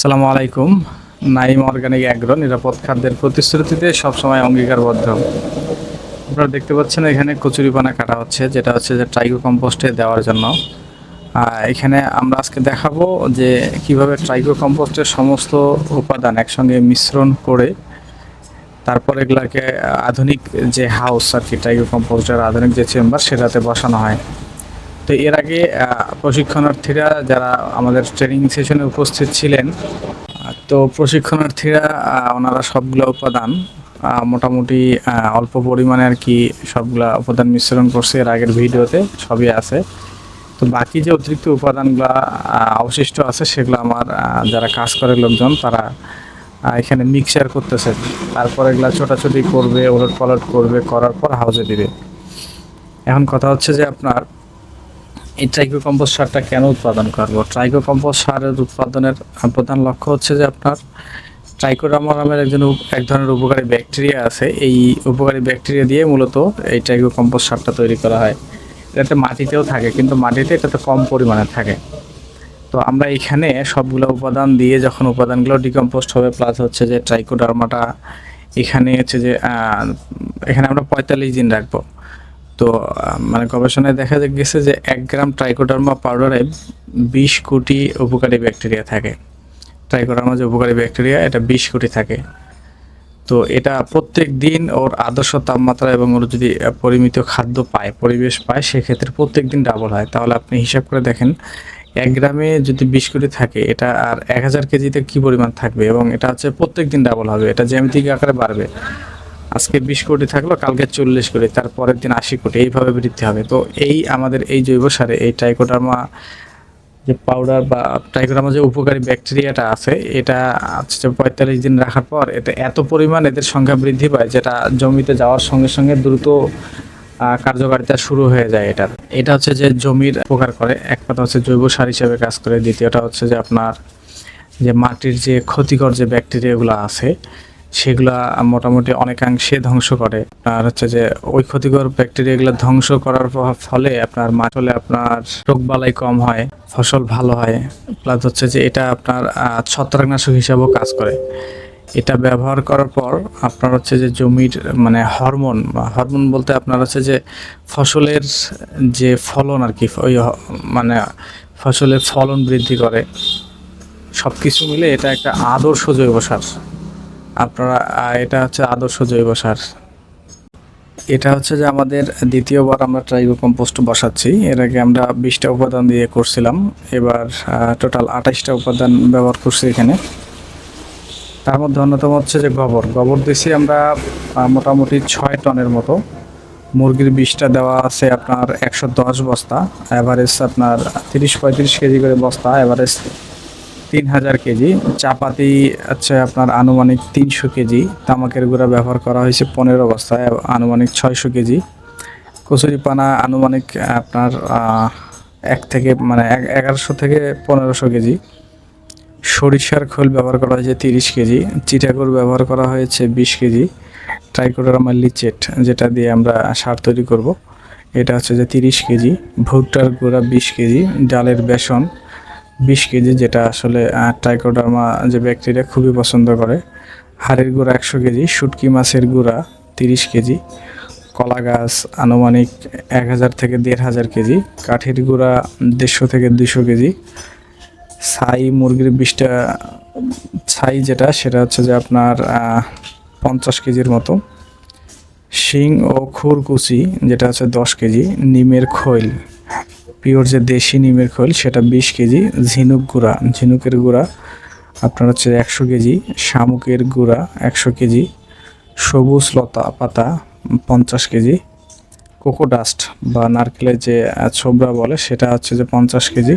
সালামু আলাইকুম। Naim organic agro নিরাপদ খাদ্যের প্রতিশ্রুতিতে সবসময় অঙ্গীকারবদ্ধ। আপনারা দেখতে পাচ্ছেন এখানে কচুরিপানা কাটা হচ্ছে, যেটা হচ্ছে যে ট্রাইকো কম্পোস্টে দেওয়ার জন্য। এখানে আমরা আজকে দেখাবো যে কীভাবে ট্রাইকো কম্পোস্টের সমস্ত উপাদান একসঙ্গে মিশ্রণ করে তারপর এগুলাকে আধুনিক যে হাউস আর কি, ট্রাইকো কম্পোস্টের আধুনিক যে চেম্বার, সেটাতে বসানো হয়। তো এর আগে প্রশিক্ষণার্থীরা যারা আমাদের ট্রেনিং সেশনে উপস্থিত ছিলেন তো প্রশিক্ষণার্থীরা ওনারা সবগুলো উপাদান মোটামুটি অল্প পরিমাণে আর কি সবগুলা উপাদান মিশ্রণ করছে এর আগের ভিডিওতে, সবই আছে। তো বাকি যে অতিরিক্ত উপাদানগুলো অবশিষ্ট আছে, সেগুলো আমার যারা কাজ করে লোকজন, তারা এখানে মিক্সার করতেছে। তারপর এগুলো ছোটাছুটি করবে ওলট পালট করবে, করার পর হাউজে দিবে। এখন কথা হচ্ছে যে আপনার এই ট্রাইকো কম্পোস্ট সারটা কেন উৎপাদন করব? ট্রাইকো কম্পোস্ট সারের উৎপাদনের প্রধান লক্ষ্য হচ্ছে যে আপনার ট্রাইকোডার্মা নামের একজন এক ধরনের উপকারী ব্যাকটেরিয়া আছে। এই উপকারী ব্যাকটেরিয়া দিয়ে মূলত এই ট্রাইকো কম্পোস্ট সারটা তৈরি করা হয়। এটাতে মাটিতেও থাকে, কিন্তু মাটিতে এটাতে কম পরিমাণে থাকে। তো আমরা এখানে সবগুলো উপাদান দিয়ে যখন উপাদানগুলো ডিকম্পোস্ট হবে প্লাস হচ্ছে যে ট্রাইকোডার্মাটা এখানে হচ্ছে যে এখানে আমরা পঁয়তাল্লিশ দিন রাখব। তো মানে গবেষণায় দেখা গেছে যে এক গ্রাম ট্রাইকোডার্মা পাউডারে বিশ কোটি উপকারী ব্যাকটেরিয়া থাকে। ট্রাইকোডার্মা যে উপকারী ব্যাকটেরিয়া এটা বিশ কোটি থাকে। তো এটা প্রত্যেক দিন ওর আদর্শ তাপমাত্রা এবং ওর যদি পরিমিত খাদ্য পায়, পরিবেশ পায়, সেক্ষেত্রে প্রত্যেক দিন ডাবল হয়। তাহলে আপনি হিসাব করে দেখেন, এক গ্রামে যদি বিশ কোটি থাকে, এটা আর এক হাজার কেজিতে কী পরিমাণ থাকবে? এবং এটা হচ্ছে প্রত্যেক দিন ডাবল হবে। এটা জ্যামিতিক আকারে বাড়বে। আজকে বিশ কোটি থাকল, কালকে চল্লিশ কোটি তার পরের দিন আশি কোটি, এইভাবে বৃদ্ধি হবে। তো এই আমাদের এই জৈব সারে, এই ট্রাইকোডার্মা যে পাউডার বা ট্রাইকোডার্মা যে উপকারী ব্যাকটেরিয়াটা আছে, এটা হচ্ছে পঁয়তাল্লিশ দিন রাখার পর এতে এত পরিমাণ এদের সংখ্যা বৃদ্ধি পায় যেটা জমিতে যাওয়ার সঙ্গে সঙ্গে দ্রুত কার্যকারিতা শুরু হয়ে যায় এটার। এটা হচ্ছে যে জমির উপকার করে, এক কথা হচ্ছে জৈব সার হিসেবে কাজ করে, দ্বিতীয়টা হচ্ছে যে আপনার যে মাটির যে ক্ষতিকর যে ব্যাকটেরিয়াগুলো আছে সেগুলা মোটামুটি অনেকাংশে ধ্বংস করে। আর হচ্ছে যে, ওই ক্ষতিকর ব্যাকটেরিয়াগুলো ধ্বংস করার ফলে আপনার মাঠলে আপনার রোগবালাই কম হয়, ফসল ভালো হয়। প্লাস হচ্ছে যে, এটা আপনার ছত্রাকনাশক হিসাবেও কাজ করে। এটা ব্যবহার করার পর আপনার হচ্ছে যে, জমির মানে হরমোন হরমোন বলতে আপনার হচ্ছে যে, ফসলের যে ফলন আর কি, ওই মানে ফসলের ফলন বৃদ্ধি করে। সব কিছু মিলে এটা একটা আদর্শ জৈব সার। আপনারা এটা হচ্ছে আদর্শ জৈব সার। এটা হচ্ছে যে আমাদের দ্বিতীয়বার আমরা ট্রাইবো কম্পোস্ট বসাচ্ছি। এর আগে আমরা বিশটা উপাদান দিয়ে করছিলাম। এবার টোটাল আঠাশটা উপাদান ব্যবহার করছি এখানে। তার মধ্যে অন্যতম হচ্ছে যে গোবর। গোবর দিছি আমরা মোটামুটি ছয় টনের মতো। মুরগির বিষটা দেওয়া আছে আপনার একশো দশ বস্তা। অ্যাভারেজ আপনার তিরিশ পঁয়ত্রিশ কেজি করে বস্তা। অ্যাভারেজ তিন হাজার কেজি, চাপাতি আছে আপনার আনুমানিক তিনশো কেজি, তামাকের গুঁড়া ব্যবহার করা হয়েছে পনেরো বস্তায় আনুমানিক ছয়শো কেজি। কচুরিপানা আনুমানিক আপনার এক থেকে মানে এগারোশো থেকে পনেরোশো কেজি। সরিষার খোল ব্যবহার করা হয়েছে তিরিশ কেজি, চিটাগুড় ব্যবহার করা হয়েছে বিশ কেজি, ট্রাইকোডার্মা লিচেট যেটা দিয়ে আমরা সার তৈরি করব। এটা হচ্ছে যে তিরিশ কেজি, ভুট্টার গুঁড়া বিশ কেজি, ডালের বেসন বিশ কেজি যেটা আসলে আহ, ট্রাইকোডার্মা যে ব্যাকটেরিয়া খুবই পছন্দ করে। হাড়ের গুঁড়া একশো কেজি শুটকি মাছের গুঁড়া তিরিশ কেজি কলা গাছ আনুমানিক এক হাজার থেকে দেড় হাজার কেজি কাঠের গুঁড়া দেড়শো থেকে দুশো কেজি। ছাই মুরগির বিষটা ছাই যেটা সেটা হচ্ছে যে আপনার পঞ্চাশ কেজির মতো। শিং ও খুরকুচি যেটা হচ্ছে দশ কেজি। নিমের খৈল। পিওর যে দেশি নিমের খৈল, সেটা বিশ কেজি, ঝিনুক গুঁড়া, ঝিনুকের গুঁড়া, আপনার হচ্ছে একশো কেজি, শামুকের গুঁড়া একশো কেজি, সবুজ লতা পাতা পঞ্চাশ কেজি, কোকো ডাস্ট বা নারকেলের যে ছোবড়া বলে, সেটা হচ্ছে যে পঞ্চাশ কেজি,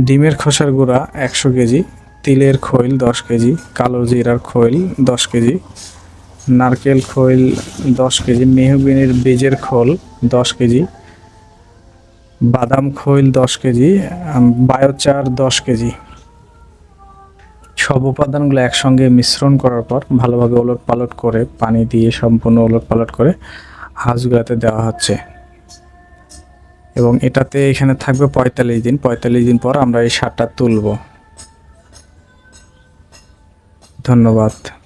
ডিমের খোসার গুঁড়া একশো কেজি, তিলের খৈল দশ কেজি, কালো জিরার খৈল দশ কেজি, নারকেল খৈল দশ কেজি মেহবিনের বীজের খোল দশ কেজি বাদাম খৈল দশ কেজি বায়োচার দশ কেজি। সব উপাদানগুলো একসঙ্গে মিশ্রণ করার পর ভালোভাবে ওলট পালট করে পানি দিয়ে সম্পূর্ণ ওলট পালট করে হাঁসগুলোতে দেওয়া হচ্ছে। এবং এটাতে এখানে থাকবে পঁয়তাল্লিশ দিন। পঁয়তাল্লিশ দিন পর আমরা এই সারটা তুলব। ধন্যবাদ।